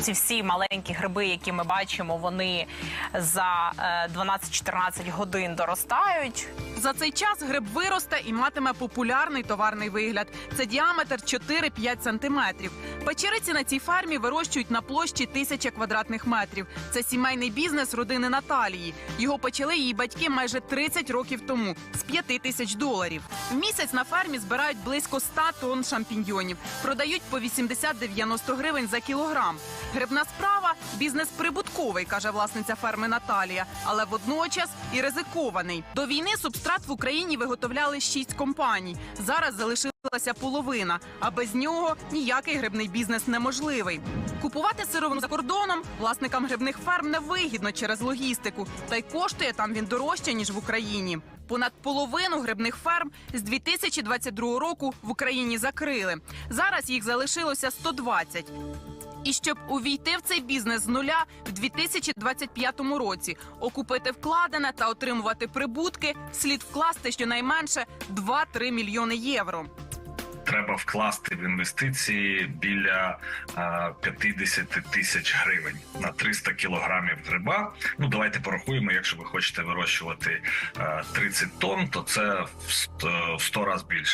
ці всі маленькі гриби, які ми бачимо, вони за е, 12-14 годин доростають. За цей час гриб виросте і матиме популярний товарний вигляд. Це діаметр 4-5 сантиметрів. Печериці на цій фермі вирощують на площі тисяча квадратних метрів. Це сімейний бізнес родини Наталії. Його почали її батьки майже 30 років тому з 5 тисяч доларів. В місяць на фермі збирають близько 100 тонн шампіньйонів. Продають по 80-90 гривень за кілограм. Грибна справа бізнес прибутковий, каже власниця ферми Наталія, але водночас і ризикований. До війни субстрат в Україні виготовляли шість компаній. Зараз залишилася половина, а без нього ніякий грибний бізнес неможливий. Купувати сировину за кордоном власникам грибних ферм невигідно через логістику, та й коштує там він дорожче ніж в Україні. Понад половину грибних ферм з 2022 року в Україні закрили. Зараз їх залишилося 120. І щоб увійти в цей бізнес з нуля в 2025 році, окупити вкладене та отримувати прибутки, слід вкласти щонайменше 2-3 мільйони євро. Треба вкласти в інвестиції біля е, 50 тисяч гривень на 300 кілограмів гриба. Ну давайте порахуємо. Якщо ви хочете вирощувати е, 30 тонн, то це в 100 в 100 разів більше.